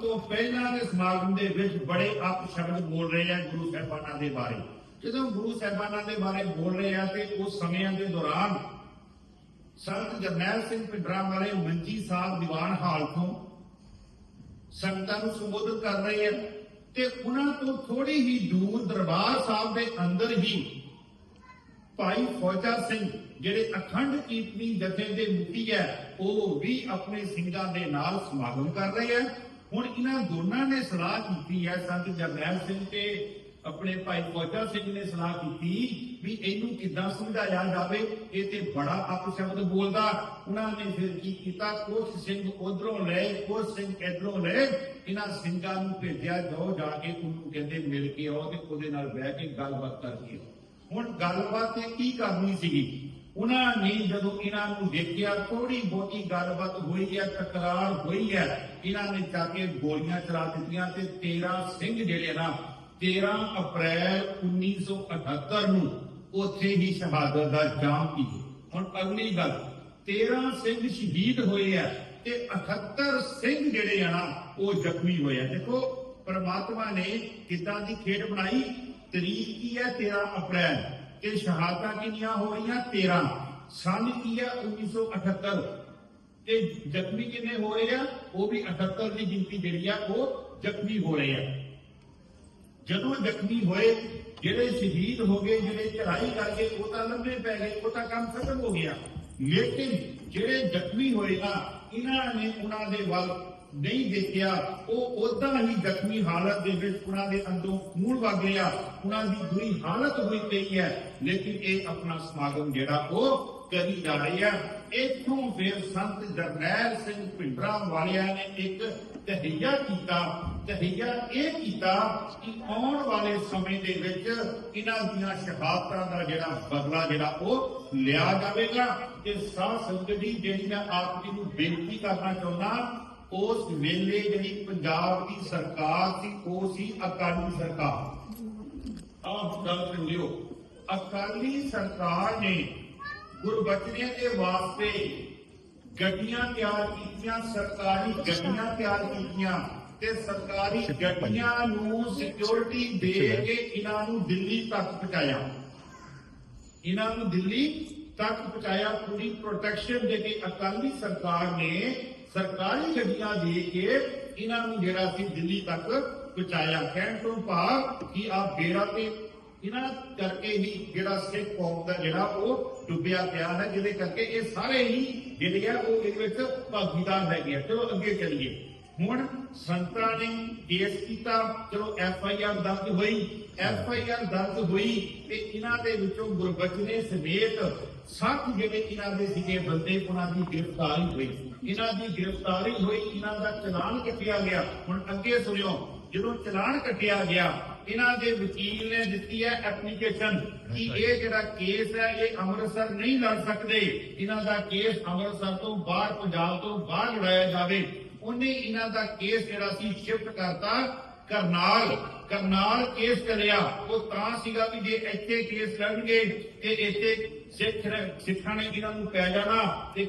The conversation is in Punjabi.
ਤੋਂ ਪਹਿਲਾਂ ਦੇ ਸਮਾਗਮ ਦੇ ਵਿੱਚ ਬੜੇ ਅਪ ਸ਼ਬਦ ਬੋਲ ਰਹੇ ਆ ਗੁਰੂ ਸਾਹਿਬਾਨਾਂ ਦੇ ਬਾਰੇ। ਜਦੋਂ ਗੁਰੂ ਸਾਹਿਬਾਨਾਂ ਦੇ ਬਾਰੇ ਬੋਲ ਰਹੇ ਆ ਤੇ ਉਸ ਸਮਿਆਂ ਦੇ ਦੌਰਾਨ ਸੰਤ ਜਰਨੈਲ ਸਿੰਘ ਪਿੰਡਰਾ ਵਾਲੇ ਮੰਜੀ ਸਾਹਿਬ ਦੀਵਾਨ ਹਾਲ ਤੋਂ ਸੰਗਤਾਂ ਨੂੰ ਸੰਬੋਧਨ ਕਰ ਰਹੇ ਆ ਤੇ ਉਹਨਾਂ ਤੋਂ ਥੋੜੀ ਹੀ ਦੂਰ ਦਰਬਾਰ ਸਾਹਿਬ ਦੇ ਅੰਦਰ ਹੀ ਭਾਈ ਫੌਜਾ ਸਿੰਘ, ਜਿਹੜੇ ਅਖੰਡ ਕੀਰਤਨੀ ਜਥੇ ਦੇ ਮੁਖੀ ਹੈ, ਉਹ ਵੀ ਆਪਣੇ ਸਿੰਘਾਂ ਦੇ ਨਾਲ ਸਮਾਗਮ ਕਰ ਰਹੇ ਆ। ਹੁਣ ਇਹਨਾਂ ਦੋਨਾਂ ਨੇ ਸਲਾਹ ਕੀਤੀ ਹੈ, ਸੰਤ ਜਰਨੈਲ ਸਿੰਘ ਤੇ ਆਪਣੇ ਭਾਈ ਫੌਜਾ ਸਿੰਘ ਨੇ ਸਲਾਹ ਕੀਤੀ ਵੀ ਇਹਨੂੰ ਕਿੱਦਾਂ ਸਮਝਾਇਆ ਜਾਵੇ, ਇਹ ਤੇ ਬੜਾ ਅਪਸ਼ਬਦ ਬੋਲਦਾ। ਉਹਨਾਂ ਨੇ ਫਿਰ ਕੀ ਕੀਤਾ? ਕੁਝ ਸਿੰਘ ਉਧਰੋਂ ਲੈ ਕੁਝ ਸਿੰਘ ਇਧਰੋਂ ਲੈ ਇਹਨਾਂ ਸਿੰਘਾਂ ਨੂੰ ਭੇਜਿਆ, ਜਾਓ ਜਾ ਕੇ ਉਹਨੂੰ ਕਹਿੰਦੇ ਮਿਲ ਕੇ ਆਓ ਤੇ ਉਹਦੇ ਨਾਲ ਬਹਿ ਕੇ ਗੱਲਬਾਤ ਕਰਕੇ ਹੁਣ ਗੱਲਬਾਤ ਇਹ ਕੀ ਕਰਨੀ ਸੀਗੀ? ਉਹਨਾਂ ਨੇ ਜਦੋਂ ਇਹਨਾਂ ਨੂੰ ਦੇਖਿਆ ਥੋੜੀ ਬਹੁਤੀ ਗੱਲਬਾਤ ਹੋਈ ਹੈ, ਤਕਰਾਰ ਹੋਈ ਹੈ, ਇਹਨਾਂ ਨੇ ਜਾ ਕੇ ਗੋਲੀਆਂ ਚਲਾ ਦਿੱਤੀਆਂ ਤੇ 13 ਸਿੰਘ ਜਿਹੜੇ ਨਾ 13 ਅਪ੍ਰੈਲ 1978 ਨੂੰ ਉੱਥੇ ਹੀ ਸ਼ਹਾਦਤ ਦਾ ਜਾਮ ਕੀਤੀ। ਹੁਣ ਅਗਲੀ ਗੱਲ 13 ਸਿੰਘ ਸ਼ਹੀਦ ਹੋਏ ਆ ਤੇ 78 ਸਿੰਘ ਜਿਹੜੇ ਆ ਨਾ, ਉਹ ਜ਼ਖਮੀ ਹੋਏ ਆ। ਦੇਖੋ, ਪਰਮਾਤਮਾ ਨੇ ਕਿੱਦਾਂ ਦੀ ਖੇਡ ਬਣਾਈ, ਤਰੀਕ ਕੀ ਹੈ 13 ਅਪ੍ਰੈਲ? ਤੇ ਸ਼ਹਾਦਤਾਂ ਕਿੰਨੀਆਂ ਹੋ ਰਹੀਆਂ? 13 ਸੰਨ ਕੀ ਹੈ? 1978 ਤੇ ਜ਼ਖਮੀ ਕਿੰਨੇ ਹੋ ਰਹੇ ਆ? ਉਹ ਵੀ 78 ਦੀ ਗਿਣਤੀ ਜਿਹੜੀ ਆ, ਉਹ ਜ਼ਖਮੀ ਹੋ ਰਹੇ ਆ। ਜਦੋਂ ਜ਼ਖਮੀ ਹੋਏ, ਜਿਹੜੇ ਸ਼ਹੀਦ ਹੋ ਗਏ, ਜਿਹੜੇ ਚੜਾਈ ਕਰਕੇ ਉਹ ਤਾਂ ਲੰਬੇ ਪੈ ਗਏ, ਉਹ ਤਾਂ ਕੰਮ ਖਤਮ ਹੋ ਗਿਆ। ਲੇਕਿਨ ਜਿਹੜੇ ਜ਼ਖਮੀ ਹੋਏ ਨਾ ਇਹਨਾਂ ਨੇ ਉਹਨਾਂ ਦੇ ਵੱਲ ਨਹੀਂ ਦੇਖਿਆ, ਉਹ ਉਦਾਂ ਹੀ ਜ਼ਖਮੀ ਹਾਲਤ ਦੇ ਵਿੱਚ ਉਹਨਾਂ ਦੇ ਅੰਦਰੋਂ ਖੂਨ ਵਗ ਗਿਆ। ਉਹਨਾਂ ਦੀ ਬੁਰੀ ਹਾਲਤ ਹੋਈ ਪਈ ਹੈ, ਲੇਕਿਨ ਇਹ ਆਪਣਾ ਸਮਾਗਮ ਜਿਹੜਾ ਉਹ ਕਰੀ ਜਾ ਰਹੀ ਹੈ ਇੱਥੋਂ ਫਿਰ ਸੰਤ ਜਰਨੈਲ ਸਿੰਘ ਪਿੰਡਰਾ ਵਾਲਿਆਂ ਨੇ ਇੱਕ ਤਹਈਆ ਕੀਤਾ ਤਹਈਆ ਇਹ ਕੀਤਾ ਕਿ ਆਉਣ ਵਾਲੇ ਸਮੇਂ ਦੇ ਵਿੱਚ ਇਹਨਾਂ ਦੀਆਂ ਸ਼ਹਾਦਤਾਂ ਦਾ ਜਿਹੜਾ ਬਦਲਾ ਜਿਹੜਾ ਉਹ ਲਿਆ ਜਾਵੇਗਾ ਤੇ ਸਾਧ ਸੰਗਤ ਜੀ ਜਿਹੜੀ ਮੈਂ ਆਪ ਜੀ ਨੂੰ ਬੇਨਤੀ ਕਰਨਾ ਚਾਹੁੰਦਾ, ਉਸ ਵੇਲੇ ਜਿਹੜੀ ਪੰਜਾਬ ਦੀ ਸਰਕਾਰ ਸੀ, ਉਹ ਸੀ ਅਕਾਲੀ ਸਰਕਾਰ। ਆਪ ਗੱਲ ਸੁਣਿਓ, ਅਕਾਲੀ ਸਰਕਾਰ ਨੇ ਗੁਰਬਚਨਿਆਂ ਦੇ ਵਾਸਤੇ ਗੱਡੀਆਂ ਤਿਆਰ ਕੀਤੀਆਂ ਸਰਕਾਰੀ ਗੱਡੀਆਂ ਤਿਆਰ ਕੀਤੀਆਂ ਤੇ ਸਰਕਾਰੀ ਗੱਡੀਆਂ ਨੂੰ ਸਿਕਿਉਰਿਟੀ ਦੇ ਕੇ ਇਹਨਾਂ ਨੂੰ ਦਿੱਲੀ ਤੱਕ ਪਹੁੰਚਾਇਆ। ਇਹਨਾਂ ਨੂੰ ਦਿੱਲੀ ਤੱਕ ਪਹੁੰਚਾਇਆ ਪੂਰੀ ਪ੍ਰੋਟੈਕਸ਼ਨ ਦੇ ਕੇ ਅਕਾਲੀ ਸਰਕਾਰ ਨੇ ਸਰਕਾਰੀ ਗੱਡੀਆਂ ਦੇ ਕੇ ਇਹਨਾਂ ਨੂੰ ਜਿਹੜਾ ਸੀ ਦਿੱਲੀ ਤੱਕ ਪਹੁੰਚਾਇਆ। ਕਹਿਣ ਤੋਂ ਭਾਵ ਕਿ ਆ ਬੇੜਾ ਤੇ ਇਹਨਾਂ ਕਰਕੇ ਹੀ ਜਿਹੜਾ ਸਿੱਖ ਕੌਮ ਦਾ ਜਿਹੜਾ ਉਹ ਡੁੱਬਿਆ ਪਿਆ ਹੈ, ਜਿਹਦੇ ਕਰਕੇ ਇਹ ਸਾਰੇ ਹੀ ਜਿਹੜੇ ਆ ਉਹ ਇਹਦੇ ਵਿੱਚ ਭਾਗੀਦਾਰ ਹੈਗੇ ਆ ਚਲੋ ਅੱਗੇ ਚੱਲੀਏ। ਹੁਣ ਸੰਤਾਂ ਨੇ ਕੇਸ ਕੀਤਾ, ਚਲੋ ਐਫ ਆਈ ਆਰ ਦਰਜ ਹੋਈ। ਐਫ ਆਈ ਆਰ ਦਰਜ ਹੋਈ ਤੇ ਇਹਨਾਂ ਦੇ ਵਿੱਚੋਂ ਗੁਰਬਚਨੇ ਸਮੇਤ ਸੱਤ ਜਿਹੜੇ ਇਹਨਾਂ ਦੇ ਸੀਗੇ ਬੰਦੇ, ਉਹਨਾਂ ਦੀ ਗ੍ਰਿਫਤਾਰੀ ਹੋਈ। ਇਹਨਾਂ ਦੀ ਗ੍ਰਿਫਤਾਰੀ ਹੋਈ, ਇਹਨਾਂ ਦਾ ਚਲਾਨ ਕੱਟਿਆ ਗਿਆ। ਹੁਣ ਅੱਗੇ ਸੁਣਿਓ, ਜਦੋਂ ਚਲਾਨ ਕੱਟਿਆ ਗਿਆ ਇਹਨਾਂ ਦੇ ਵਕੀਲ ਨੇ ਦਿੱਤੀ ਹੈ ਐਪਲੀਕੇਸ਼ਨ ਕਿ ਇਹ ਜਿਹੜਾ ਕੇਸ ਹੈ ਇਹ ਅੰਮ੍ਰਿਤਸਰ ਨਹੀਂ ਲੜ ਸਕਦੇ। ਇਹਨਾਂ ਦਾ ਕੇਸ ਅੰਮ੍ਰਿਤਸਰ ਤੋਂ ਬਾਹਰ ਪੰਜਾਬ ਤੋਂ ਬਾਹਰ ਲੜਾਇਆ ਜਾਵੇ। ਉਹਨੇ ਇਹਨਾਂ ਦਾ ਕੇਸ ਜਿਹੜਾ ਸੀ ਸ਼ਿਫਟ ਕਰਤਾ। ਕਰਨਾਲ ਕਰਨਾਲ ਕੇਸ ਚੱਲਿਆ ਉਹ ਤਾਂ ਸੀਗਾ ਵੀ ਜੇ ਇੱਥੇ ਕੇਸ ਲੜਨਗੇ ਤੇ ਇੱਥੇ ਸਿੱਖ ਸਿੱਖਾਂ ਨੇ ਇਹਨਾਂ ਨੂੰ ਪੈ ਜਾਣਾ ਤੇ